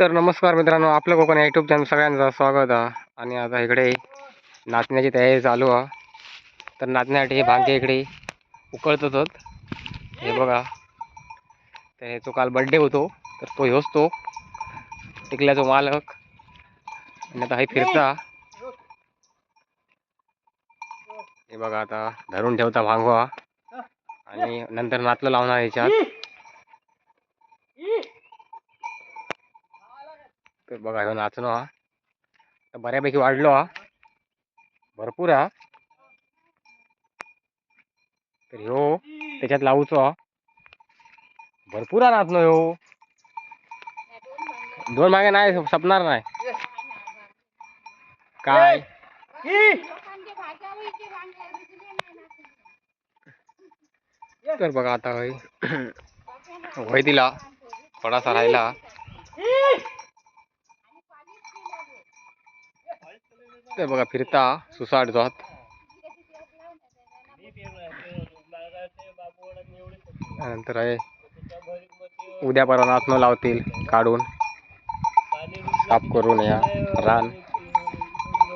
तर नमस्कार मित्रांनो आपलं कोकण यूट्यूब चॅनल सगळ्यांचं स्वागत आहे. आणि आता इकडे नाचण्याची तयारी चालू आहे. तर नाचण्यासाठी हे भांगे इकडे उकळतच हे बघा. तर ह्याचो काल बड्डे होतो. तर तो ह्योच तो. टिकल्याचो मालक. आणि आता हे फिरता. हे बघा आता धरून ठेवता भांगवा. आणि नंतर नातलं लावणार ह्याच्यात तर बघा ह्यो नाचणं हा तर बऱ्यापैकी वाढलो हा. भरपूर हा. तर ह्यो त्याच्यात लावूचो हा. भरपूर हा नाचणं ह्यो. दोन मागे नाही सपणार नाही. काय? तर बघा आता होय. होय दिला थोडासा राहिला. ते बघा फिरता सुसाट जात. नंतर आहे. उद्या परवा न लावतील काढून. साफ करून या रान.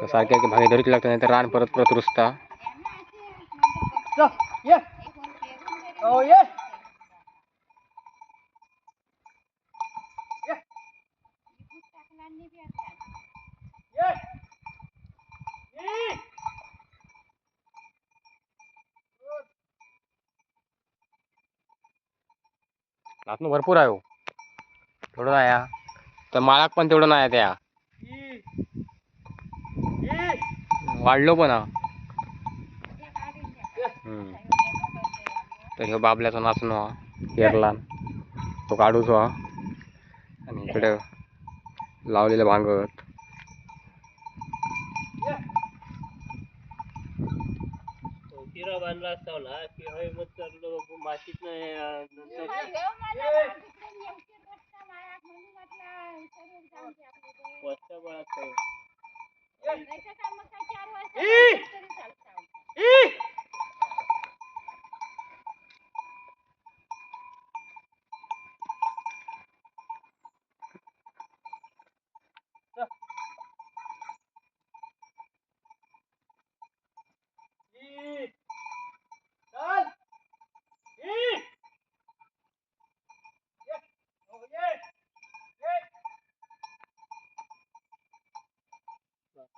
सारख्या सारखे भागे धरूच लागतं नाही तर रान परत परत रुजता yeah. Yeah. भरपूर आहे हो. थोडं नाही या तर माळाक पण तेवढं नाही त्या. वाढलो पण हा. तर ह्यो बाबल्याचा नाचणं हा. केरला तो काढूचो हा. आणि इकडे लावलेलं भांगत बांधला असता की हय मग चाललो नंतर वस्ता बळात काय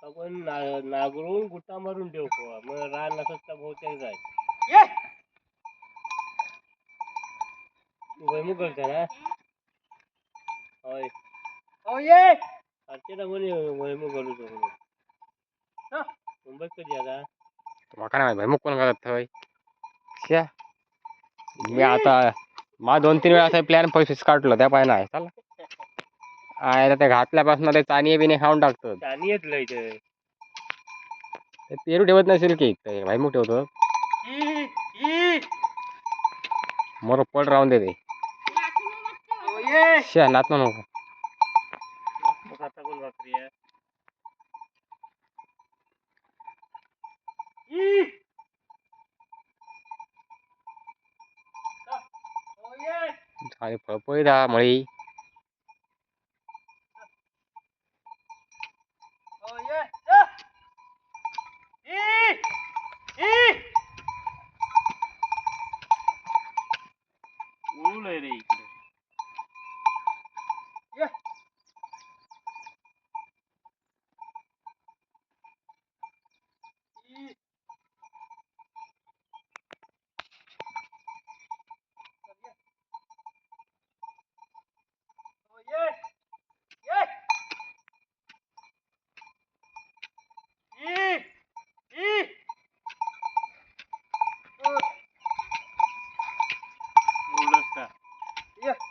आपण ना- नांगरून गुटा मारून ठेव पोहा. मग रान असंच का बहुतेक जाय भुईमुग करता ना. होय. अर्चना म्हणे भुईमुग करू म्हणून मुंबईत कधी आता माका नाही माहीत, भाई कोण करत थंय श्या मी आता मा दोन तीन वेळा असं प्लॅन पैसेच काढलो त्या पाय नाही चला. आयला ते घातल्यापासून ते चानिये बिने खाऊन टाकतात चानी ते पेरू ठेवत नसेल की ते भाईमुख ठेवतो मोर पड राहून नको खाता कोण भाकरी आहे आणि फळफळीत हा मळी ऊन आहे रे इकडे ऊनच का हम्म.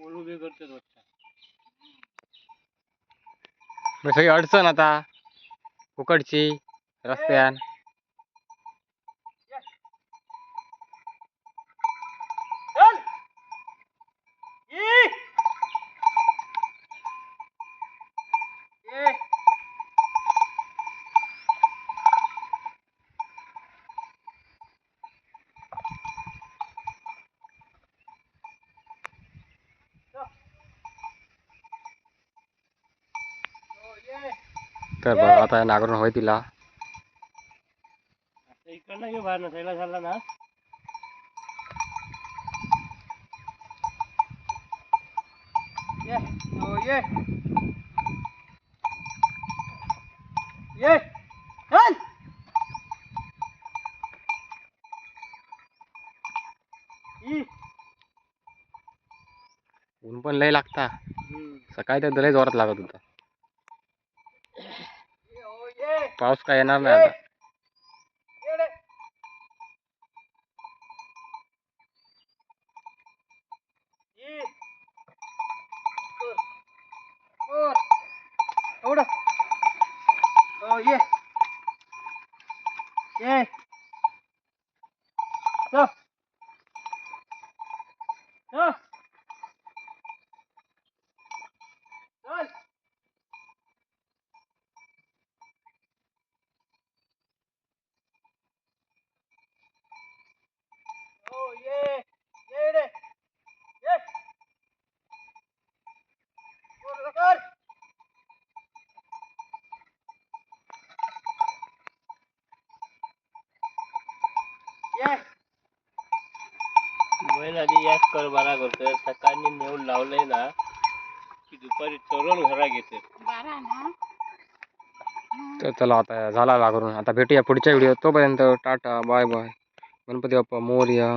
पोल उभे बी करतात वाटतं सगळी अडचण आता. फुकटची रस्त्यान चल ये ये तर बघा आता नागरून होय तिला. इकडनं घे बाहेर नसायला झाला ना. ये. ऊन पण लय लागता. सकाळी तर लय जोरात लागत होता ये हो ये पाऊस काय येणार नाही आता. ये. ये. वर. वर. एवढं. हो, ये. ये. चल. चल. चल. हो ये ये रे ये वर कर ये आधी याच कर बरा करतोय. सकाळी नेऊन लावलंय ना की दुपारी चरून घरा घेते. तर चला आता झाला लागरून आता भेटूया पुढच्या व्हिडिओ. तोपर्यंत tata bye bye. Ganpati Bappa Morya.